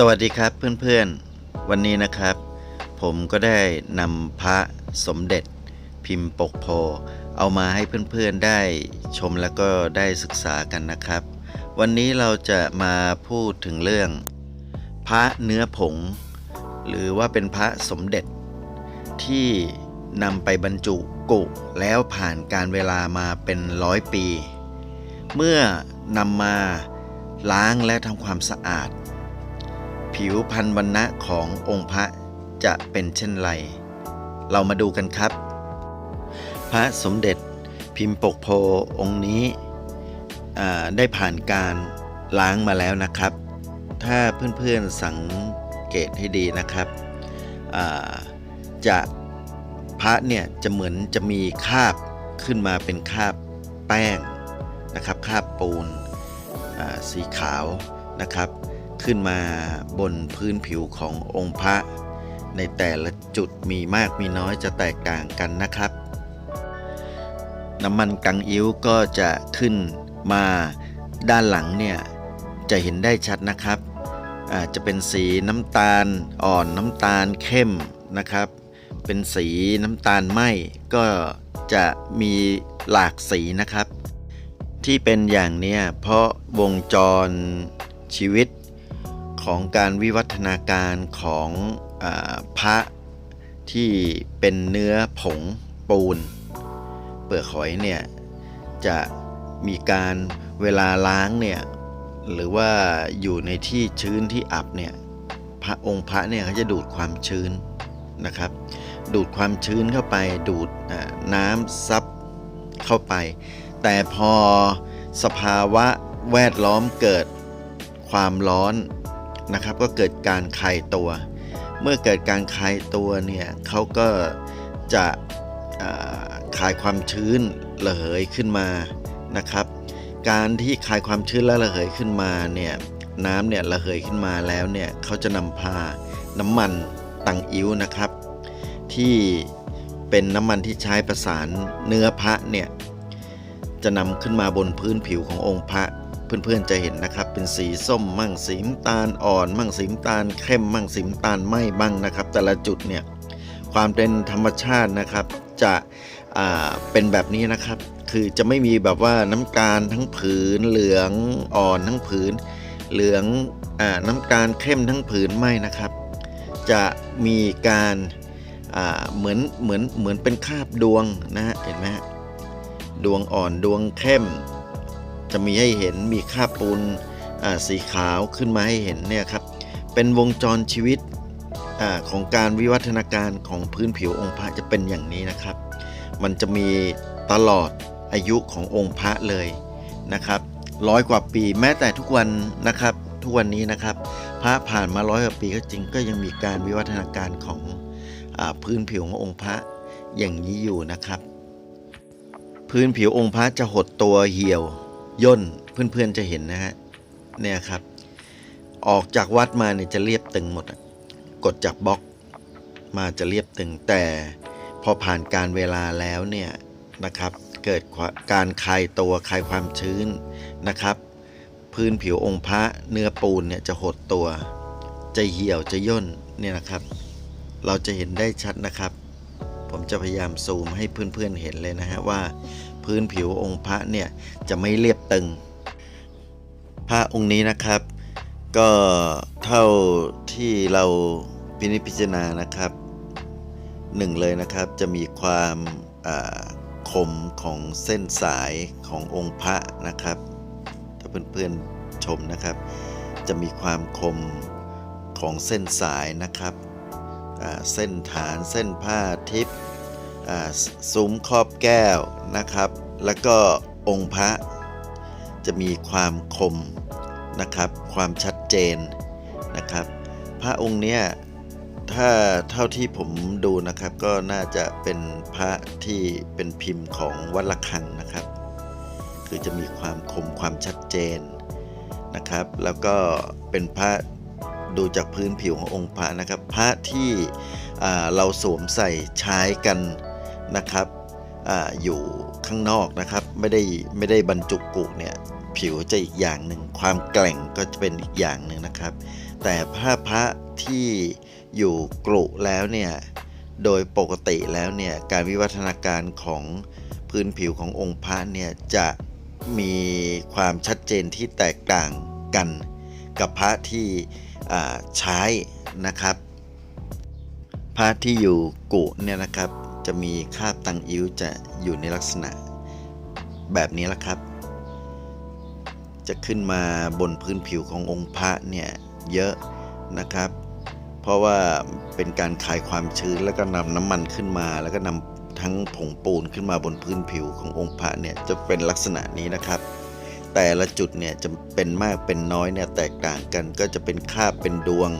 สวัสดีครับเพื่อนๆ วันนี้นะครับ ผมก็ได้นำพระสมเด็จพิมพ์ปกโพเอามาให้เพื่อนๆได้ชมแล้วก็ได้ศึกษากันนะครับ วันนี้เราจะมาพูดถึงเรื่อง พระเนื้อผง หรือว่าเป็นพระสมเด็จ ที่นำไปบรรจุกุแล้วผ่านการเวลามาเป็นร้อยปี เมื่อนำมาล้างและทำความสะอาด ผิวพันธุ์วรรณะขององค์พระจะเป็นเช่นไร เรามาดูกันครับ พระสมเด็จพิมพ์ปกโพองค์นี้ได้ผ่านการล้างมาแล้วนะครับ ถ้าเพื่อนๆสังเกตให้ดีนะครับจะพระเนี่ยจะเหมือนจะมีคราบขึ้นมาเป็นคราบแป้งนะครับคราบปูนสีขาวนะครับ ขึ้นมาบนพื้นผิวขององค์พระ ในแต่ละจุดมีมากมีน้อยจะแตกต่างกันนะครับ น้ำมันกังอิ้วก็จะขึ้นมาด้านหลังเนี่ยจะเห็นได้ชัดนะครับอาจจะเป็นสีน้ำตาลอ่อนน้ำตาลเข้มนะครับ เป็นสีน้ำตาลไหมก็จะมีหลากสีนะครับ ที่เป็นอย่างเนี้ยเพราะวงจรชีวิต ของการวิวัฒนาการของอพระที่เป็นเนื้อผงปูน เปลือกหอยเนี่ยจะมีการเวลาล้างเนี่ยหรือว่าอยู่ในที่ชื้นที่อับเนี่ยพระองค์พระเนี่ยเขาจะดูดความชื้นนะครับ ดูดความชื้นเข้าไปดูดน้ำซับเข้าไป แต่พอสภาวะแวดล้อมเกิดความร้อน นะครับ ก็เกิดการคลายตัว เมื่อเกิดการคลายตัวเนี่ยเขาก็จะคลายความชื้นระเหยขึ้นมานะครับ การที่คลายความชื้นและระเหยขึ้นมาเนี่ยน้ำเนี่ยระเหยขึ้นมาแล้วเนี่ยเขาจะนำพาน้ำมันตังอิ้วนะครับ ที่เป็นน้ำมันที่ใช้ประสานเนื้อพระเนี่ยจะนำขึ้นมาบนพื้นผิวขององค์พระ เพื่อนๆจะเห็นนะครับเป็นสีส้มมั่งสีน้ำตาลอ่อน มั่งสีน้ำตาลเข้มมั่งสีน้ำตาลไหมบ้างนะครับ แต่ละจุดเนี่ยความเป็นธรรมชาตินะครับจะเป็นแบบนี้นะครับ คือจะไม่มีแบบว่าน้ำตาลทั้งผืน เหลืองอ่อนทั้งผืน เหลืองอน้ำตาลเข้มทั้งผืนไม่นะครับ จะมีการเหมือนเหมือนเหมือนเป็นคาบดวงนะฮะเห็นไหมฮะดวงอ่อนดวงเข้ม จะมีให้เห็นมีคราบปูนสีขาวขึ้นมาให้เห็นเนี่ยครับเป็นวงจรชีวิตอของการวิวัฒนาการของพื้นผิวองค์พระจะเป็นอย่างนี้นะครับ มันจะมีตลอดอายุขององค์พระเลยนะครับร้อยกว่าปีแม้แต่ทุกวันนะครับ ทุกวันนี้นะครับ พระผ่านมาร้อยกว่าปีก็จริงก็ยังมีการวิวัฒนาการของอพื้นผิวขององค์พระอย่างนี้อยู่นะครับ พื้นผิวองค์พระจะหดตัวเหี่ยว ย่นเพื่อนๆจะเห็นนะฮะเนี่ยครับ ออกจากวัดมาเนี่ยจะเรียบตึงหมดกดจากบล็อกมาจะเรียบตึงแต่พอผ่านการเวลาแล้วเนี่ยนะครับ เกิดการคลายตัวคลายความชื้นนะครับ พื้นผิวองค์พระเนื้อปูนเนี่ยจะหดตัว จะเหี่ยวจะย่นเนี่ยนะครับ เราจะเห็นได้ชัดนะครับ ผมจะพยายามซูมให้เพื่อนๆเห็นเลยนะฮะว่า พื้นผิวองค์พระเนี่ยจะไม่เรียบตึง พระองค์นี้นะครับ ก็เท่าที่เราพินิจพิจารณานะครับหนึ่งเลยนะครับจะมีความคมของเส้นสายขององค์พระนะครับ ถ้าเพื่อนๆชมนะครับ จะมีความคมของเส้นสายนะครับเส้นฐานเส้นผ้าทิพย์ ซุ้มครอบแก้วนะครับ แล้วก็องค์พระ จะมีความคมนะครับ ความชัดเจนนะครับ พระองค์เนี้ยถ้าเท่าที่ผมดูนะครับ ก็น่าจะเป็นพระที่เป็นพิมพ์ของวัดระฆังนะครับ คือจะมีความคมความชัดเจนนะครับ แล้วก็เป็นพระดูจากพื้นผิวขององค์พระนะครับ พระที่เราสวมใส่ใช้กัน นะครับออยู่ข้างนอกนะครับ ไม่ได้ไม่ได้บรรจุกุเนี่ยผิวจะอีกอย่างหนึ่งความแกร่งก็จะเป็นอีกอย่างหนึ่งนะครับ แต่ถ้าพระที่อยู่กรุแล้วเนี่ยโดยปกติแล้วเนี่ยการวิวัฒนาการของพื้นผิวขององค์พระเนี่ยจะมีความชัดเจนที่แตกต่างกัน กับพระที่ใช้นะครับพระที่อยู่กุเนี่ยนะครับ จะมีคาบตังอิ้วจะอยู่ในลักษณะแบบนี้ละครับ จะขึ้นมาบนพื้นผิวขององค์พระเนี่ยเยอะนะครับ เพราะว่าเป็นการคายความชื้นแล้วก็นำน้ำมันขึ้นมา แล้วก็นำทั้งผงปูนขึ้นมาบนพื้นผิวขององค์พระเนี่ยจะเป็นลักษณะนี้นะครับ แต่ละจุดเนี่ยจะเป็นมากเป็นน้อยเนี่ยแตกต่างกันก็จะเป็นคาบเป็นดวง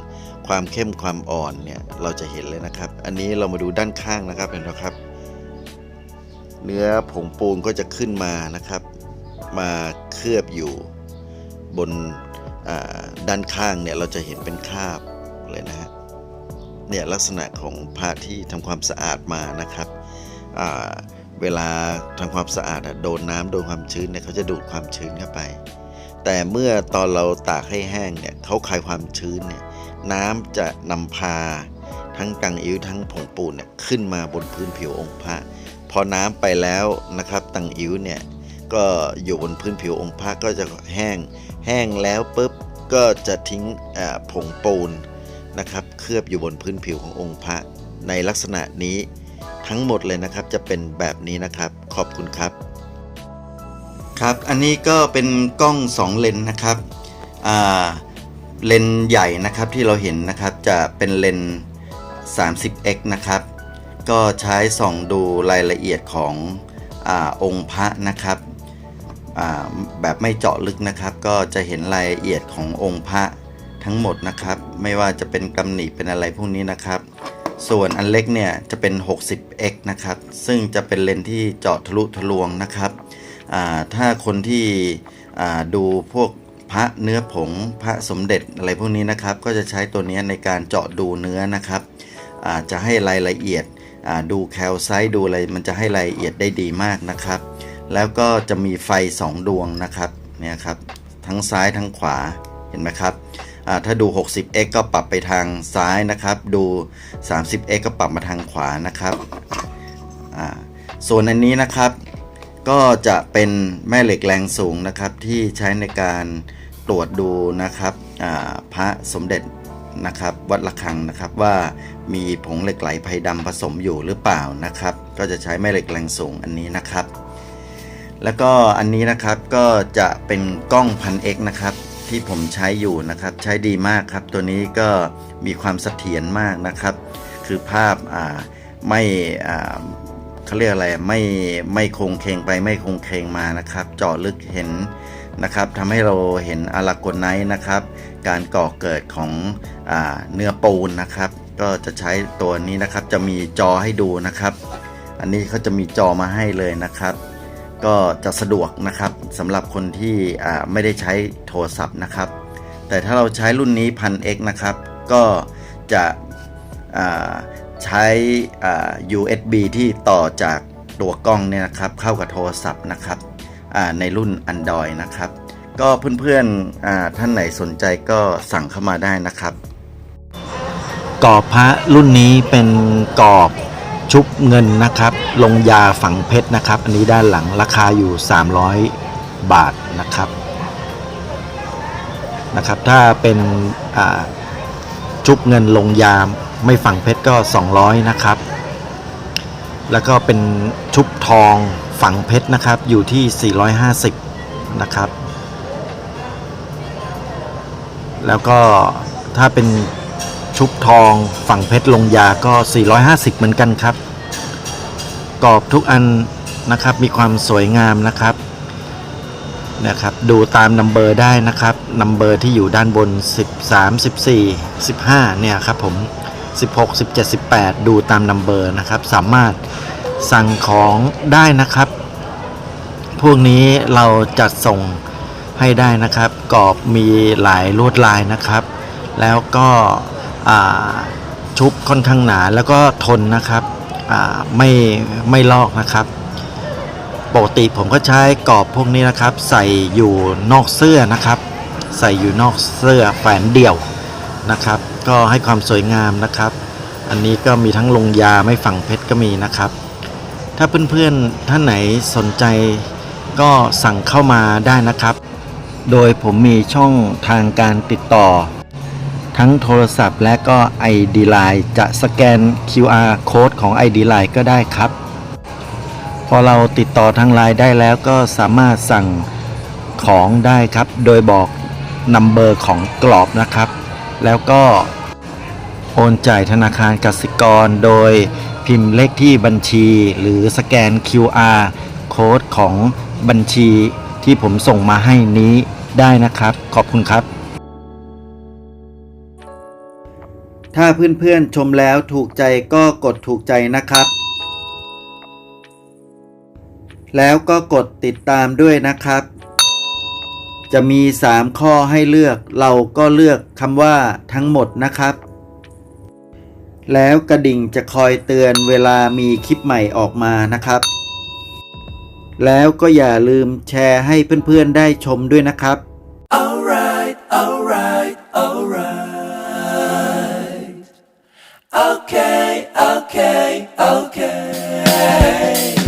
ความเข้มความอ่อนเนี่ยเราจะเห็นเลยนะครับ อันนี้เรามาดูด้านข้างนะครับเห็นไหมครับ เนื้อผงปูนก็จะขึ้นมานะครับ มาเคลือบอยู่บนด้านข้างเนี่ยเราจะเห็นเป็นคาบเลยนะฮะเนี่ยลักษณะของผ้าที่ทำความสะอาดมานะครับ เวลาทำความสะอาดโดนน้ำโดนความชื้นเนี่ยเขาจะดูดความชื้นเข้าไป แต่เมื่อตอนเราตากให้แห้งเนี่ยเขาคายความชื้นเนี่ยน้ำจะนำพาทั้งตังอิ้วทั้งผงปูนเนี่ยขึ้นมาบนพื้นผิวองค์พระพอน้ำไปแล้วนะครับตังอิ้วเนี่ยก็อยู่บนพื้นผิวองค์พระก็จะแห้ง แห้งแล้วปุ๊บก็จะทิ้งผงปูนนะครับเคลือบอยู่บนพื้นผิวขององค์พระในลักษณะนี้ ทั้งหมดเลยนะครับ จะเป็นแบบนี้นะครับ ขอบคุณครับ ครับ อันนี้ก็เป็นกล้อง 2 เลนนะครับเลนใหญ่นะครับที่เราเห็นนะครับจะเป็นเลนส์ 30x นะครับ ก็ใช้ส่องดูรายละเอียดของอองค์พระนะครับแบบไม่เจาะลึกนะครับ ก็จะเห็นรายละเอียดขององค์พระทั้งหมดนะครับ ไม่ว่าจะเป็นกำหนิเป็นอะไรพวกนี้นะครับ ส่วนอันเล็กเนี่ยจะเป็น 60x นะครับ ซึ่งจะเป็นเลนส์ที่เจาะทะลุทะลวงนะครับ ถ้าคนที่ดูพวกพระเนื้อผงพระสมเด็จอะไรพวกนี้นะครับ ก็จะใช้ตัวนี้ในการเจาะดูเนื้อนะครับ จะให้รายละเอียดดูแคลไซต์ดูอะไรมันจะให้รายละเอียดได้ดีมากนะครับ แล้วก็จะมีไฟ 2 ดวงนะครับเนี่ยครับทั้งซ้ายทั้งขวาเห็นไหมครับ ถ้าดู 60x ก็ปรับไปทางซ้ายนะครับ ดู 30x ก็ปรับมาทางขวานะครับส่วนอันนี้นะครับ ก็จะเป็นแม่เหล็กแรงสูงนะครับ ที่ใช้ในการตรวจดูนะครับพระสมเด็จนะครับ วัดระฆังนะครับว่ามีผงเหล็กไหลไพดำผสมอยู่หรือเปล่านะครับ ก็จะใช้แม่เหล็กแรงสูงอันนี้นะครับ แล้วก็อันนี้นะครับก็จะเป็นกล้องพันเอกนะครับ ที่ผมใช้อยู่นะครับ ใช้ดีมากครับ ตัวนี้ก็มีความเสถียรมากนะครับ คือภาพไม่เขาเรียกอะไรไม่ไม่คงเคงไปไม่คงเคงมานะครับ เจาะลึกเห็นนะครับทำให้เราเห็นอะลากไนท์นะครับ การก่อเกิดของอเนื้อปูนนะครับ ก็จะใช้ตัวนี้นะครับจะมีจอให้ดูนะครับ อันนี้เขาจะมีจอมาให้เลยนะครับ ก็จะสะดวกนะครับ สำหรับคนที่ไม่ได้ใช้โทรศัพท์นะครับ แต่ถ้าเราใช้รุ่นนี้พัน X นะครับ ก็จะใช้ USB ที่ต่อจากตัวกล้องเนี่ยนะครับ เข้ากับโทรศัพท์นะครับในรุ่น Android นะครับ ก็เพื่อนๆท่านไหนสนใจก็สั่งเข้ามาได้นะครับกรอบพระรุ่นนี้เป็นกรอบชุบเงินนะครับ ลงยาฝังเพชรนะครับ อันนี้ด้านหลังราคาอยู่ 300 บาทนะครับนะครับ ถ้าเป็นชุบเงินลงยาไม่ฝังเพชรก็ 200 นะครับ แล้วก็เป็นชุบทองฝังเพชรนะครับอยู่ที่ 450 นะครับ แล้วก็ถ้าเป็นชุบทองฝั่งเพชรลงยาก็ 450 เหมือนกันครับ กรอบทุกอันนะครับมีความสวยงามนะครับ นะครับ ดูตามนัมเบอร์ได้นะครับนัมเบอร์ที่อยู่ด้านบน 13 14 15 เนี่ยครับผม 16 17 18 ดูตามนัมเบอร์นะครับ สามารถสั่งของได้นะครับ พวกนี้เราจัดส่งให้ได้นะครับ กรอบมีหลายลวดลายนะครับ แล้วก็ชุบค่อนข้างหนาแล้วก็ทนนะครับไม่ไม่ลอกนะครับ ปกติผมก็ใช้กรอบพวกนี้นะครับ ใส่อยู่นอกเสื้อนะครับ ใส่อยู่นอกเสื้อแฝนเดี่ยวนะครับ ก็ให้ความสวยงามนะครับ อันนี้ก็มีทั้งลงยาไม่ฝังเพชรก็มีนะครับ ถ้าเพื่อนๆท่านไหนสนใจก็สั่งเข้ามาได้นะครับ โดยผมมีช่องทางการติดต่อ ทั้งโทรศัพท์และก็ ID Line จะสแกน QR Code ของ ID Line ก็ได้ครับ พอเราติดต่อทางไลน์ได้แล้วก็สามารถสั่งของได้ครับ โดยบอกนัมเบอร์ของกรอบนะครับ แล้วก็โอนจ่ายธนาคารกสิกร โดยพิมพ์เลขที่บัญชี หรือสแกน QR โค้ดของบัญชีที่ผมส่งมาให้นี้ได้นะครับ ขอบคุณครับ ถ้าเพื่อนๆชมแล้วถูกใจก็กดถูกใจนะครับ แล้วก็กดติดตามด้วยนะครับ จะมี 3 ข้อให้เลือก เราก็เลือกคำว่าทั้งหมดนะครับ แล้วกระดิ่งจะคอยเตือนเวลามีคลิปใหม่ออกมานะครับ แล้วก็อย่าลืมแชร์ให้เพื่อนๆได้ชมด้วยนะครับ alright alright alright okay okay okay